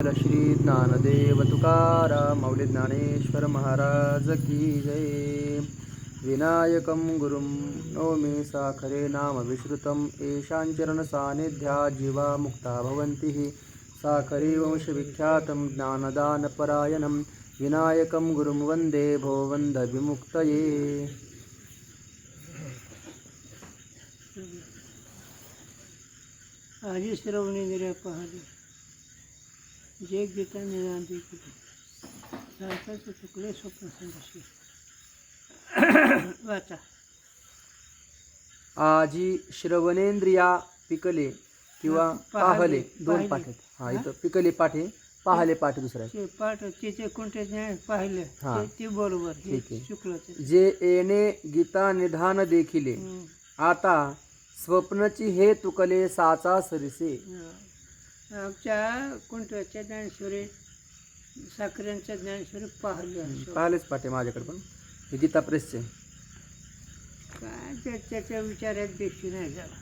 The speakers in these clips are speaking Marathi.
श्री ज्ञानदेव तुकाराम माऊली ज्ञानेश्वर महाराज की जय। विनायकं गुरुं नौमि साखरे नाम विश्रुतं येषां जीवा मुक्ता भवन्ति। साखरे वंशविख्यातं ज्ञानदानपरायणं विनायकं गुरुं वन्दे भो वन्दविमुक्तये आजी श्रवणी निरपहारी। जे गीता निदान सारखाचं चुकले स्वप्न संदेशी वाचा आजी श्रवणेंद्रिया पिकले किंवा पाहले, दोन. पाठ आहेत हा? इथं पिकले पाठे पाहले पाठ ते पाठ तिचे कोणते ज्ञान पाहिले हा. ते- बरोबर ठीक आहे. जे येणे गीता निधान देखिले. आता स्वप्नची हे तुकले साचा सरिसे. आमच्या कोणत्याच्या ज्ञानेश्वरी साखऱ्यांच्या ज्ञानेश्वरी पाहिलं पाहिलेच पाठे माझ्याकडे पण. हे गीता प्रेसचे. काय त्या- त्याच्या विचारात देखील नाही झाला.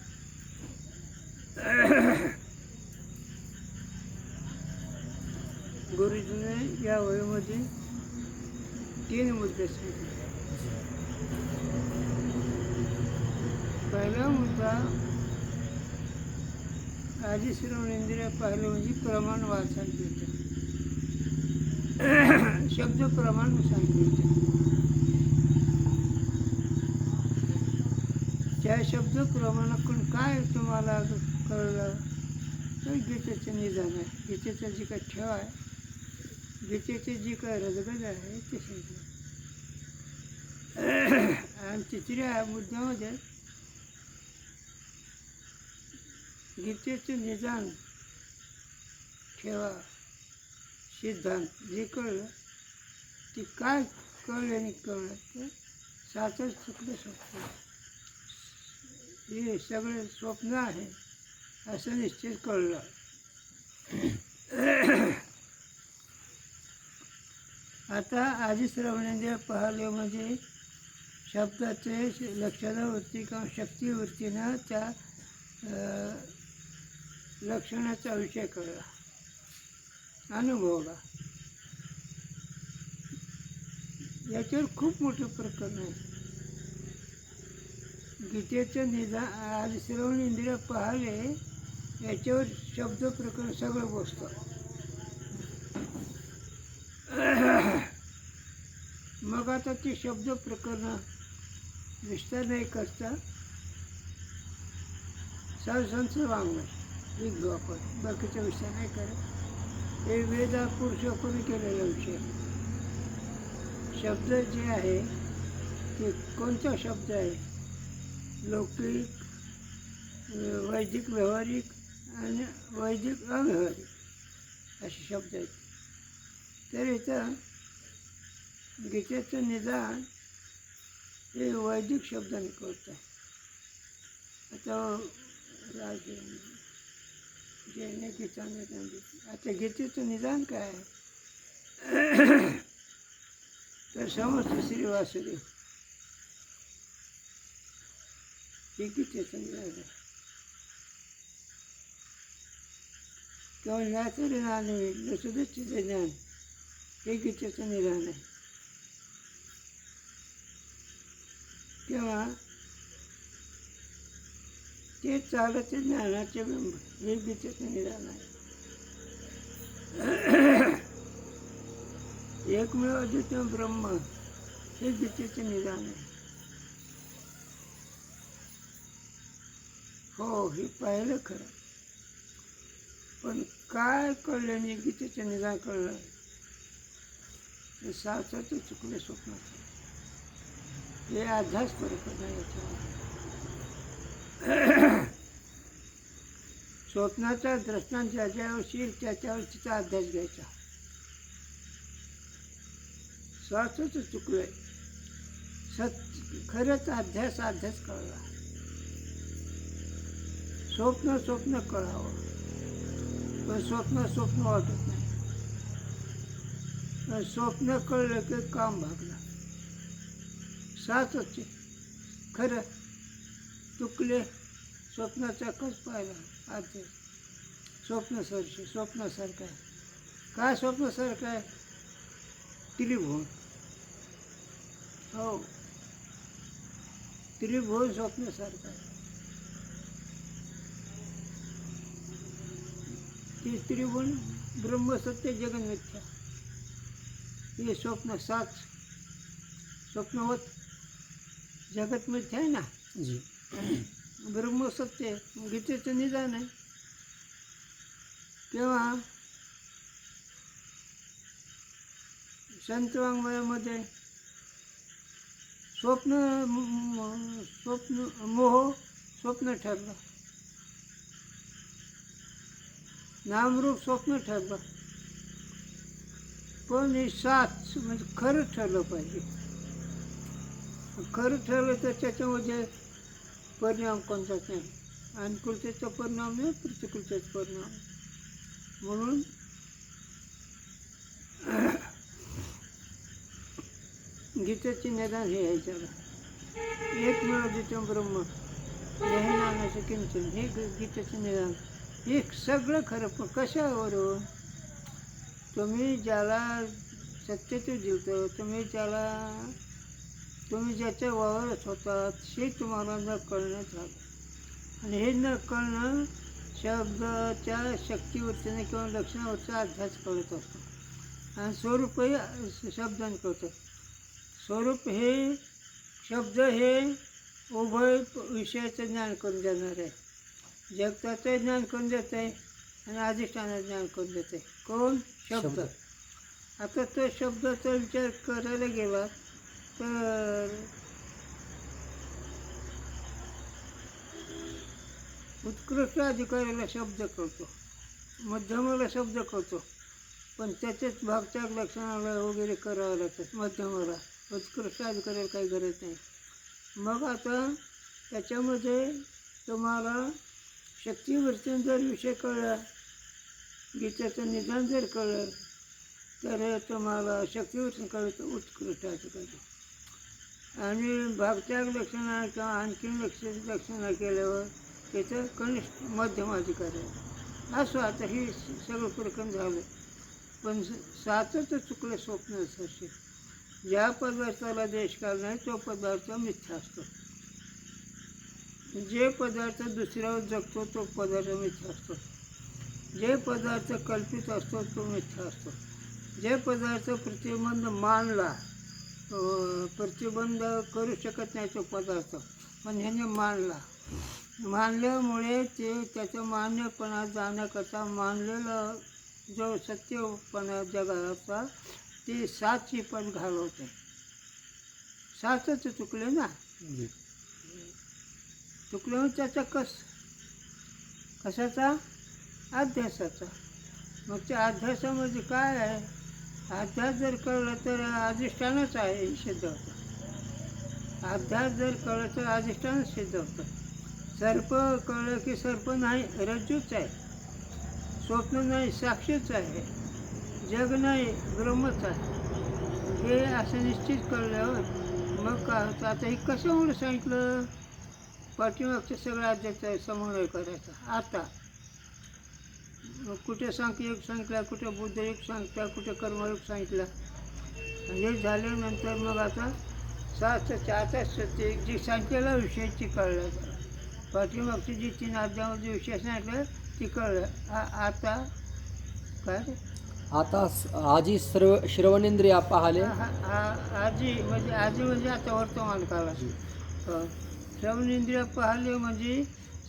गुरुजीने या वयामध्ये तीन मुद्दे सांगितले. पहिला मुद्दा आधी श्रवण इंद्रिय पाहिलं म्हणजे प्रमाण वाचन येतं शब्द प्रमाण सांगितलं त्या शब्द प्रमाणाकडून काय तुम्हाला कळलं? तर गीतेचं निदान आहे. गीतेचं जी काय ठेव आहे गीतेचे जी काय रजगज आहे ते सांगितलं आणि तिसऱ्या मुद्द्यामध्ये गीतेचं निदान ठेवा. सिद्धांत जे कळलं ते काय कळलं आणि कळलं ते सातच चुकलं स्वप्न हे सगळे स्वप्न आहे असं निश्चित कळलं. आता आधी श्रवणेंद्रिय पाहिले म्हणजे शब्दाचे लक्षणावरती किंवा शक्तीवरतीनं त्या लक्षणाचा विषय कळला. अनुभवला. याच्यावर खूप मोठं प्रकरण आहे. गीतेचं निदान आज श्रवण इंद्रिय पाहले याच्यावर शब्द प्रकरण सगळं बसतं. मग आता ते शब्द प्रकरण विस्तार नाही करता सरसंच वाङ्मय एक आपण. बाकीचा विषय नाही करत. हे वेदा पुरुषापूर्वी केलेला विषय शब्द जे आहे ते कोणता शब्द आहे? लौकिक वैदिक व्यवहारिक आणि वैदिक अव्यवहारिक असे शब्द आहेत. तर इथं गीतेचं निदान हे वैदिक शब्दाने करत आहे. आता राज जैने गीता निदान देते. आता गीतेचं निदान काय? आहे तर समस्त श्रीवासुदेव. हे गीतेचं निदान. आहे किंवा ज्ञातरी नानवे नसुदच्चित ज्ञान हे गीतेचं निदान आहे. तेव्हा ते चालते ज्ञानाचे बिंब हे गीतेचं निदान आहे. एकमेव अद्वितीय ब्रह्म हे गीतेचे निदान आहे. हो हे पाहिलं खरं. पण काय कळलं गीतेचं निदान कळलं? हे साचाचं चुकलं स्वप्नाचं. हे अध्यास फरक नाही याच्यामध्ये स्वप्नाचा द्रष्टांत ज्याच्यावर शील त्याच्यावर तिचा अभ्यास घ्यायचा. स्वार्थच चुकलंय. सत खरंच अध्यास अध्यास कळला स्वप्न स्वप्न कळावं पण स्वप्न स्वप्न वाटत नाही. पण स्वप्न कळलं की काम भागलं साच होते खरं चुकले स्वप्नाचा कस पाहिला आते स्वप्न सरसे स्वप्नासारखं. आहे काय स्वप्नासारखं आहे? त्रिभुवन हो. त्रिभुवन स्वप्नासारखं आहे. ते त्रिभुवन ब्रह्मसत्य जगन्मिथ्या हे स्वप्न सात स्वप्नवत जगत मिथ्या आहे ना? जी. ब्रह्मसत्य गीतेचं निदान आहे. तेव्हा संत वाङ्मयामध्ये स्वप्न स्वप्न मोह स्वप्न ठरला नामरूप स्वप्न ठरलं पण हे सात म्हणजे खरं ठरलं पाहिजे. खरं ठरलं तर त्याच्यामध्ये परिणाम कोणताच नाही. अनुकूलतेचा परिणाम नाही प्रतिकूलतेचा परिणाम. म्हणून गीतेचे निदान हे आहे त्याला. एक मिळवदितं ब्रह्म हे नानाचं किंचन हे गीतेचं निदान. हे सगळं खरं पण कशावरून? तुम्ही ज्याला सत्यते दिलतं तुम्ही ज्याला तुम्ही ज्याच्या वावरत होतात हे तुम्हाला न कळण्यात राहतं आणि हे न कळणं शब्दाच्या शक्तीवरतीने किंवा लक्षणावरचा अभ्यास कळत असतो आणि स्वरूपही शब्दाने कळतं स्वरूप हे शब्द हे उभय विषयाचं ज्ञान करून देणार आहे जगताचं ज्ञान करून देत आहे आणि अधिष्ठानाचं ज्ञान करून देत आहे. कोण? शब्द. आता तो शब्दाचा विचार करायला गेला उत्कृष्ट अधिकाऱ्याला शब्द कळतो. मध्यमाला शब्द कळतो. पण त्याच्याच भागच्या लक्षणाला वगैरे करावं लागतात मध्यमाला. उत्कृष्ट अधिकाऱ्याला काही गरज नाही. मग आता त्याच्यामध्ये तुम्हाला शक्तिवर्तन जर विषय कळला गीतेचं निदान जर कळलं तर तुम्हाला शक्तिवर्तन कळलं तर उत्कृष्ट अधिकारी. आणि भागत्याग लक्षणा किंवा आणखीन लक्ष लक्षणा केल्यावर त्याचं कनिष्ठ मध्यम अधिकार आहे. असं आता हे सगळं प्रकरण झालं. पण सातच चुकलं स्वप्न असे ज्या पदार्थाला देशकाल नाही तो पदार्थ मिथ्या असतो. जे पदार्थ दुसऱ्यावर जगतो तो पदार्थ मिथ्या असतो. जे पदार्थ कल्पित असतो तो मिथ्या असतो. जे पदार्थ प्रतिबंध मानला प्रतिबंध करू शकत नाही तो पदार्थ. पण ह्याने मानला. मानल्यामुळे ते त्याचं मान्यपणा जाण्याकरता मानलेलं जो सत्यपणा जगाचा ते सातची पण घालवते. सातच चुकले ना? चुकले त्याचा कस कशाचा? अध्यासाचा मग त्या अध्यासामध्ये काय आहे? अध्यास जर कळलं तर अधिष्ठानच आहे सिद्ध होतं. अध्यास जर कळलं तर अधिष्ठानच सिद्ध होतं. सर्प कळलं की सर्प नाही रज्जूच आहे. स्वप्न नाही साक्षीच आहे. जग नाही ब्रह्मच आहे. हे असं निश्चित कळल्यावर मग काय होतं? आता हे कशामुळे सांगितलं? पाठीमागचं सगळं अध्याचं समन्वय करायचा. आता कुठे सांख्ययोग सांगितला कुठे बुद्धयोग सांगितला कुठे कर्मयोग सांगितला आणि हे झाल्यानंतर मग आता शास्त्राच्या आता सत्य जी सांख्याला विषयाची कळलं. पाठीमागची जी तीन अध्यामध्ये विषय सांगितलं ती कळलं. आता काय? आता आजी सर्व श्रवणेंद्रिया पाहाले. आजी म्हणजे आजी म्हणजे आता वर्तमान काळात जी. श्रवणेंद्रिय पाहिले म्हणजे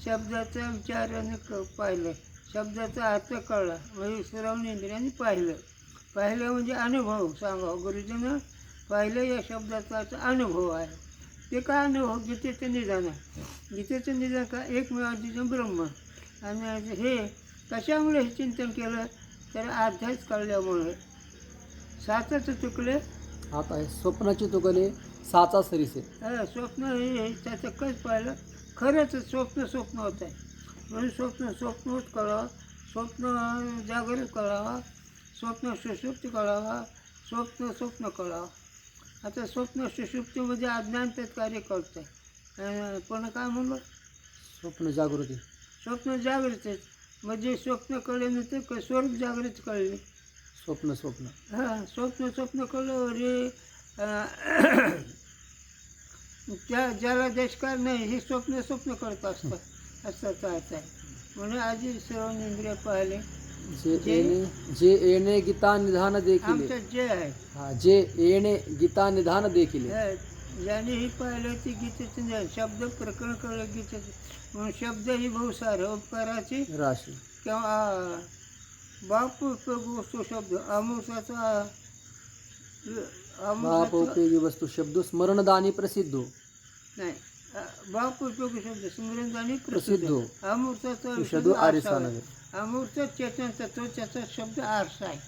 शब्दाचा विचाराने पाहिलं. शब्दाचा अर्थ कळला. म्हणजे श्रवणेंद्रियाने पाहिलं. पाहिलं म्हणजे अनुभव. सांगा गुरुजीनं पाहिलं या शब्दाचा अनुभव आहे. ते काय अनुभव? गीतेचं निदान आहे. गीतेचं निदान का? एक मिळालं ब्रह्म. आणि हे कशामुळे हे चिंतन केलं? तर अध्यास कळल्यामुळे. सातच चुकले? आता स्वप्नाची तुकले साचा सरीसे स्वप्न हे हे त्याचं कच पाहिलं. खरंच स्वप्न स्वप्न होत आहे म्हणून स्वप्न स्वप्नच कळावं स्वप्न जागृत कळावा स्वप्न सुषुप्ती कळावा स्वप्न स्वप्न कळावं आता स्वप्न सुषुप्तीमध्ये अज्ञानतेत कार्य करत पण काय म्हणलं? स्वप्न जागृती. स्वप्न जागृत. म्हणजे स्वप्न कळल्यानंतर क- स्वरूप जागृत कळले स्वप्न स्वप्न. हा स्वप्न स्वप्न कळलं रे. अं, त्या ज्याला देशकार नाही हे स्वप्न स्वप्न करत असतात असं अर्थ आहे. म्हणून आधी सर्व इंद्रिय पाहिले. जे जे- येणे जे येणे गीता निधान देखील आमचं जे आहे. हा जे येणे गीता निधान देखील हे ज्याने ही पाहिलं ती गीतेचं ज्ञान शब्द प्रकरण कळलं गीतेचं. म्हणून शब्द ही बहुसार उपकाराची राशी. किंवा बाप उपयोग वस्तू शब्द अमृताचा बाप अमृताचा उपयोगी वस्तू शब्द स्मरणदानी प्रसिद्धो. नाही. अ, बाप उपयोगी शब्द स्मरण प्रसिद्ध आरिसा. आहे. अमृत चेतन तत्व त्याचा शब्द आरसा आहे.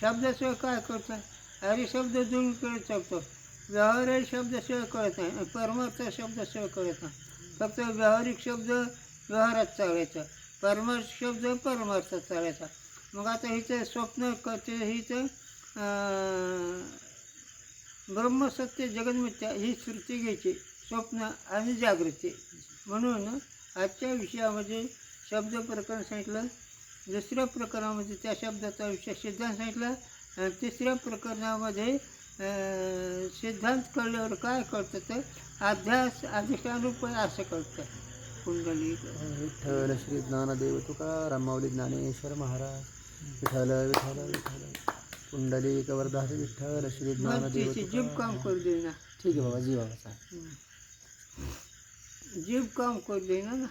शब्दाशिवाय काय करतात अरे शब्द दोन कळत चालतो. व्यावहारिक शब्दाशिवाय कळत नाही परमार्थ शब्दाशिवाय कळत नाही. फक्त व्यावहारिक शब्द व्यवहारात चालायचा. परमार्थ शब्द परमार्थात चालायचा. मग आता हिचं स्वप्न करते हिचं ब्रह्मसत्य जगन्मिथ्या ही श्रुती घ्यायची. स्वप्न आणि जागृती. म्हणून आजच्या विषयामध्ये शब्द प्रकरण सांगितलं दुसऱ्या प्रकरणामध्ये त्या शब्दाचा विषय सिद्धांत सांगितला आणि तिसऱ्या प्रकरणामध्ये सिद्धांत कळल्यावर काय कळतं तर अध्यास अधिष्ठानरूप असं कळतं. कुंडली विठ्ठल श्री ज्ञानदेव तुकाराम माऊली ज्ञानेश्वर महाराज. विठ्ठल विठ्ठल विठ्ठल. कुंडली कवर्धारी विठ्ठल श्री ज्ञानदेव जीभ काम. करू देईना ठीक आहे बाबा जी बाबा चालेल जीभ काम करू देईना ना